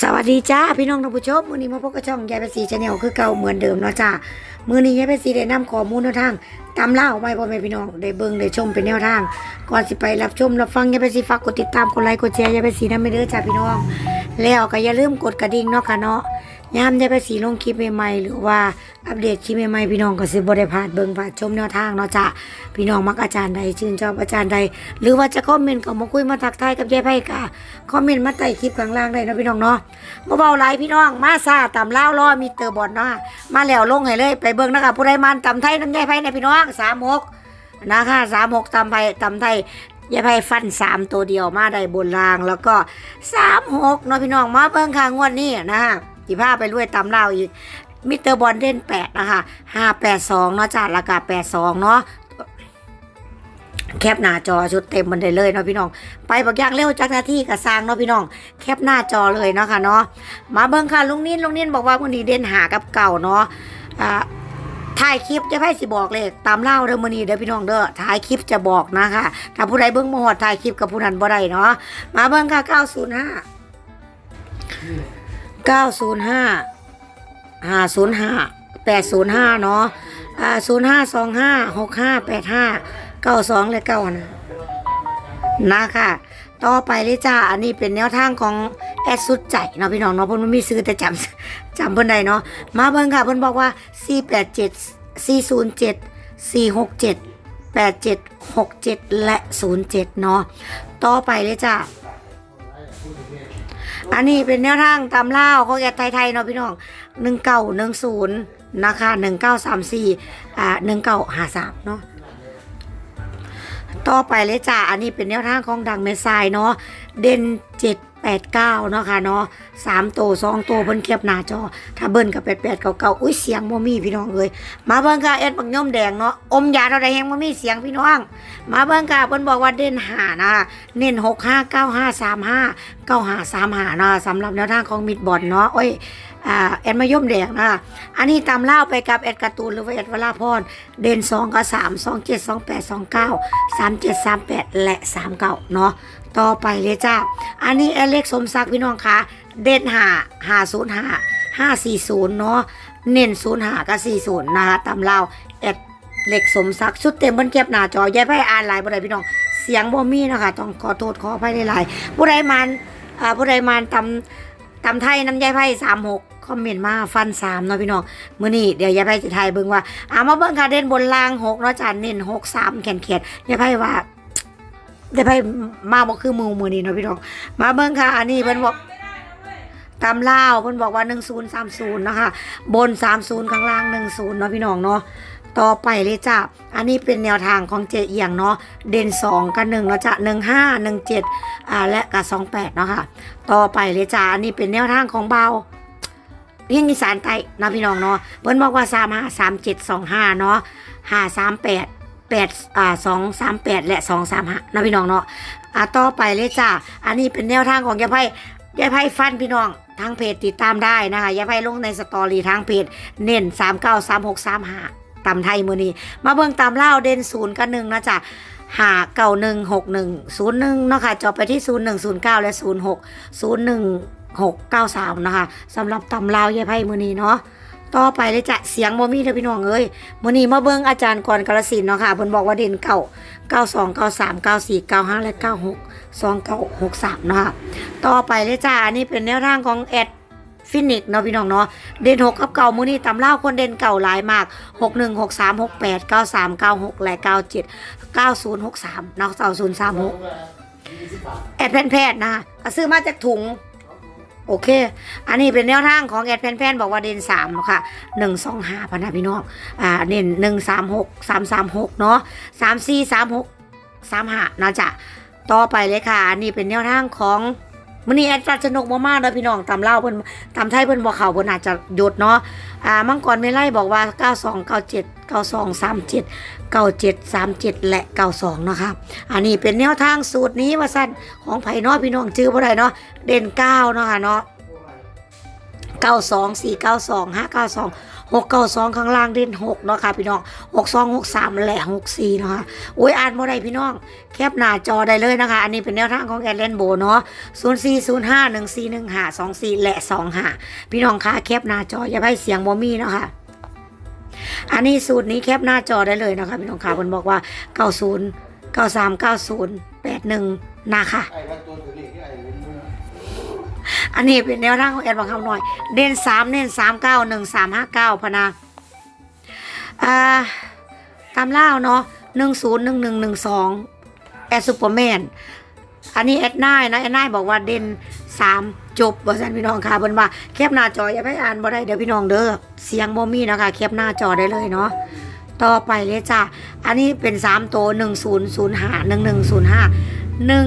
สวัสดีจ้าพี่น้องท่านผู้ชมมื้อนี้มาพบกับช่องยายเป็นสีชาแนลคือเก่าเหมือนเดิมเนาะจ้ามื้อนี้ยายเป็นสีได้นำข้อมูลแนวทางตามเล่าไว้พ่อแม่พี่น้องได้เบิ่งได้ชมเป็นแนวทาง ก่อนสิไปรับชมรับฟังยายเป็นสีฝากกดติดตามกดไลค์กดแชร์ยายเป็นสีนำไปเด้อจ้าพี่น้อง แล้วก็อย่าลืมกดกระดิ่งเนาะค่ะเนาะยามยายเป็นสีลงคลิปใหม่ๆหรือว่าอัปเดตคลิปใหม่ๆพี่น้องก็สิบ่ได้พลาดเบิ่งพลาดชมแนวทางเนาะจ้าพี่น้องมักอาจารย์ใดชื่นชอบอาจารย์ใด หรือว่าจะคอมเมนต์ก็มาคุยมาทักทายกับยายไพ่กะคอมเมนต์มาใต้คลิปข้างล่างได้เนาะพี่น้องเนาะบ่เบาหลายพี่น้องมาซาตำเล่าวรอมีเตอร์บอลเนาะมาแล้วลงให้เลยไปเบิ่งนะคะผู้ใดมันตำไทยน้ำยายไผ่ในพี่น้องสามหกนะคะสามหกตำไผ่ตำไทยยายไผ่ฟันสามตัวเดียวมาได้บนรางแล้วก็สามหกเนาะพี่น้องมาเบิ่งค่ะงวดนี้นะคะ กี่ผ้าไปรวยตำเล่าอีกมิเตอร์บอลเด่นแปดนะคะห้าแปดสองเนาะจ้าราคาแปดสองเนาะแคปหน้าจอชุดเต็มมันได้เลยเนาะพี่น้อง ไปบักอย่างเร็วจากหน้าที่กับสร้างเนาะพี่น้อง แคปหน้าจอเลยเนาะค่ะเนาะมาเบิ่งค่ะลุงนินลุงนินบอกว่าวันนี้เด่นหากับเก่าเนาะอ่าถ่ายคลิปจะให้สิบอกเลยตามเล่าเด้อมื้อนี้เด้อพี่น้องเด้อถ่ายคลิปจะบอกนะคะถ้าผู้ใดเบิ่งบ่ฮอดถ่ายคลิปกับผู้นั้นบ่ได้เนาะมาเบิ่งค่ะ905 ก้าศูนย์ห้าห้าศูนย์ห้าแปดศูนย์ห้าเนาะอ่าศูนย์ห้าสองห้าหกห้าแปดห้าเก้าสองและเก้านะนะค่ะ ต่อไปเลยจ้า อันนี้เป็นแนวทางของแอดสุดใจเนาะพี่น้องเนาะเพิ่นไมีซื้อแต่จำจำเพิ่นได้เนาะ มาเพิ่นค่ะเพิ่นบอกว่าสี่แปดเจ็ดสี่ศูนย์เจ็ดสี่หกเจ็ดแปดเจ็ดหกเจ็ดและศูนย์เจ็ดเนาะ ต่อไปเลยจ้า อันนี้เป็นแนวทางตำมเล่าเขาแกไทยๆเนาะพี่น้องหนึ่งเก้าหนึ่งศูนย์นะคะหนึ่งเก้าสามสี่อ่าหนึ่งเก้าห้าสามเนาะ ต่อไปเลยจ้าอันนี้เป็นแนวทางของดังเมสายเนาะเด่นเจ็ดแปดเก้าเนาะค่ะเนาะสามโตสองโตเพิ่นเก็บหน้าจอ ถ้าเบิ้นกับแปดแปดเก่าเก่าอุ้ยเสียงบ่มีพี่น้องเอ้ยมาเบิ่งค่ะเอ็ดบักย่อมแดงเนาะอมยาเท่าใดแฮงบ่มีเสียงพี่น้อง มาเบิ่งค่ะเพิ่นบอกว่าเด่นหานะคะเน้นหกห้าเก้าห้าสามห้าเก้าห้าสามห้าเนาะสำหรับแนวทางของมิดบอลเนาะโอ้ย อ่าแอดมายมแดงนะอันนี้ตามเล่าไปกับแอดการ์ตูนหรือว่าแอดวราพรเด่นสองกับสามสองเจ็ดสองแปดสองเก้าสามเจ็ดสามแปดและสามเก้าเนาะต่อไปเลยจ้าอันนี้แอดเล็กสมศักดิ์พี่น้องคะเด่นหาหาศูนย์หาห้าสี่ศูนย์เนาะเน้นศูนย์หากับสี่ศูนย์นะคะตามเล่าแอดเล็กสมศักดิ์ชุดเต็มบนเก็บหน้าจอแย่าไปอ่านหลายบ่ได้พี่น้องเสียงบ่มีนะคะต้องขอโทษขออภัยหลายๆผู้ใดมันอ่าผู้ใดมันตำตำไทยน้ำยายไพ่สามหก คอมเมนต์มาฟันสามเนาะพี่น้องมื้อนี้เดี๋ยวยายไพ่จะไทยเบิ่งว่าอ่ามาเบิ่งค่ะเด่นบนล่างหกเนาะจานเน้นหกสามแขนแขนยายไพ่ว่ายายไพ่มาบอกคือมือมือนี้เนาะพี่น้องมาเบิ่งค่ะ อันนี้เพิ่นบอกตามเล่าเพิ่นบอกว่าหนึ่งศูนย์สามศูนย์นะคะ บนสามศูนย์ข้างล่างหนึ่งศูนย์เนาะพี่น้องเนาะต่อไปเลยจ้ะ อันนี้เป็นแนวทางของเจเอียงเนาะ เด่นสองกับหนึ่งเนาะจ้ะหนึ่งห้าหนึ่งเจ็ดอ่าและกับสองแปดเนาะค่ะ ต่อไปเลยจ้าอันนี้เป็นแนวทางของเบา เพียงอีสานใต้นะพี่น้องเนาะเพิ่นบอกว่าสามห้าสามเจ็ดสองห้าเนาะห้าสามแปดแปดอ่าสองสามแปดและสองสามห้านะพี่น้องเนาะอ่าต่อไปเลยจ้าอันนี้เป็นแนวทางของยายไพ่ยายไพ่ฟันพี่น้องทางเพจติดตามได้นะคะยายไพ่ลงในสตอรี่ทางเพจเน้นสามเก้าสามหกสามห้าตำไทยมือนี้ มาเบิ่งตามเล่าเด่นศูนย์กับหนึ่งนะจ๊ะหาเก่าหนึ่งหกหนึ่งศูนย์หนึ่งเนาะค่ะจบไปที่ศูนย์หนึ่งศูนย์เก้าและศูนย์หกศูนย์หนึ่ง หกเก้าสามนะคะสำหรับตำราวยายไพ่มือนี้เนาะต่อไปเลยจะเสียงบ่มีเด้อพี่น้องเอ้ยมือนี้มาเบิ่งอาจารย์กรกาลสินเนาะค่ะเพิ่นบอกว่าเด่นเก่าเก้าสองเก้าสามเก้าสี่เก้าห้าและเก้าหกสองเก้าหกสามเนาะค่ะต่อไปเลยจ้าอันนี้เป็นแนวทางของแอดฟินิกเนาะพี่น้องเนาะเด่นหกกับเก่ามือนี้ตำเล่าคนเด่นเก่าหลายมากหกหนึ่งหกสามหกแปดเก้าสามเก้าหกและเก้าเจ็ดเก้าศูนย์หกสามเนาะเก้าศูนย์สามหกแอดแพนแพทย์นะซื้อมาจากถุง โอเค อันนี้เป็นแนวทางของแอดแพนแพทย์บอกว่าเด่นสามเนาะค่ะหนึ่งสองห้าพันนะพี่น้อง อ่าเด่นหนึ่งสามหกสามสามหกเนาะสามสี่สามหกสามห้านะจ๊ะต่อไปเลยค่ะ อันนี้เป็นแนวทางของ มันนี้แอดจัดสนุกมากๆเลยพี่น้องตามเล่าเพิ่นตามไทยเพิ่นบอกเขาเพิ่นอาจจะหยุดเนาะอ่ามังกรไม่ไล่บอกว่า 92 97 92 37 97 37 และ 92นะคะอันนี้เป็นแนวทางสูตรนี้ว่าสั้นของไผ่นอพี่น้องชื่อบ่ได้เนาะเด่น9เนาะค่ะเนาะ เก้าสองสี่เก้าสองห้าเก้าสองหกเก้าสองข้างล่างเด่นหกเนาะค่ะพี่น้องหกสองหกสามและหกสี่เนาะค่ะโอ้ยอ่านบ่ได้พี่น้อง แคปหน้าจอได้เลยนะคะ อันนี้เป็นแนวทางของแอดเลนโบเนาะศูนย์สี่ศูนย์ห้าหนึ่งสี่หนึ่งห้าสองสี่และสองห้าพี่น้องคะแคปหน้าจออย่าให้เสียงบ่มีเนาะค่ะอันนี้สูตรนี้แคปหน้าจอได้เลยนะคะพี่น้องคะเพิ่นบอกว่าเก้าศูนย์เก้าสามเก้าศูนย์แปดหนึ่งนะคะ อันนี้เป็นแนวทางของแอดบางคำหน่อย เด่นสามเด่นสามเก้าหนึ่งสามห้าเก้าพนะอ่าตามเล่าเนาะหนึ่งศูนย์หนึ่งหนึ่งหนึ่งสองแอดซูเปอร์แมนอันนี้แอดนายนะแอดนายบอกว่าเด่นสามจบว่าสันพี่น้องค่ะเพิ่นว่าแคปหน้าจออย่าไปอ่านบ่ได้เดี๋ยวพี่น้องเด้อเสียงบ่มีนะคะแคปหน้าจอได้เลยเนาะต่อไปเลยจ้ะอันนี้เป็นสามตัวหนึ่งศูนย์ศูนย์ห้าหนึ่งหนึ่งศูนย์ห้าหนึ่ง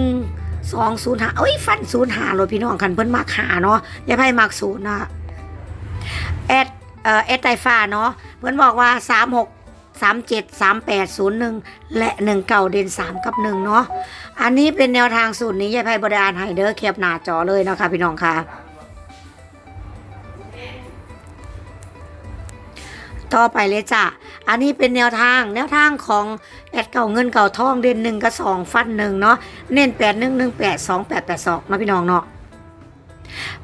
สองศูนย์หาเอ้ยฟันศูนย์หาเลยพี่น้องคันเพิ่นมากหาเนาะอย่าไพ่มากศูนย์นะแอดเอ่อแอดไตฟ้าเนาะเพิ่นบอกว่าสามหกสามเจ็ดสามแปดศูนย์หนึ่งและหนึ่งเก่าเด่นสามกับหนึ่งเนาะอันนี้เป็นแนวทางสูตรนี้ยายไพ่บริการไฮเดอเคียบหน้าจอเลยนะคะพี่น้องค่ะ ต่อไปเลยจ้ะ อันนี้เป็นแนวทางแนวทางของแอดเก่าเงินเก่าทองเด่นหนึ่งกับสองฟันหนึ่งเนาะเน้นแปดหนึ่งหนึ่งแปดสองแปดแปดสองมาพี่น้องเนาะ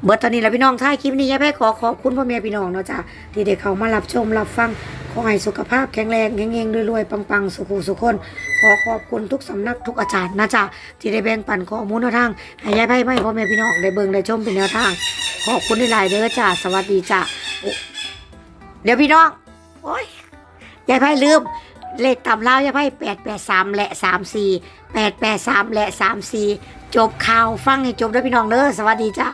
เบิร์ตอนนี้แล้วพี่น้องท้ายคลิปนี้ยายแพ้ขอขอบคุณพ่อแม่พี่น้องเนาะจ้ะที่ได้เข้ามารับชมรับฟังขอให้สุขภาพแข็งแรงเฮงๆรวยๆปังๆ สุขุสุขคน ขอขอบคุณทุกสำนักทุกอาจารย์นะจ๊ะที่ได้แบ่งปันข้อมูลแนวทางให้ยายแพ้ไม่พ่อแม่พี่น้องได้เบิ่งได้ชมเป็นแนวทาง ขอบคุณหลายๆเด้อจ้ะสวัสดีจ้ะเดี๋ยวพี่น้อง โอ้ยยายไพ่ลืม เลขตำเล่ายายไพ่แปดแปดสามและสามสี่แปดแปดสามและสามสี่จบข่าวฟังให้จบด้วยพี่น้องเด้อสวัสดีจ้า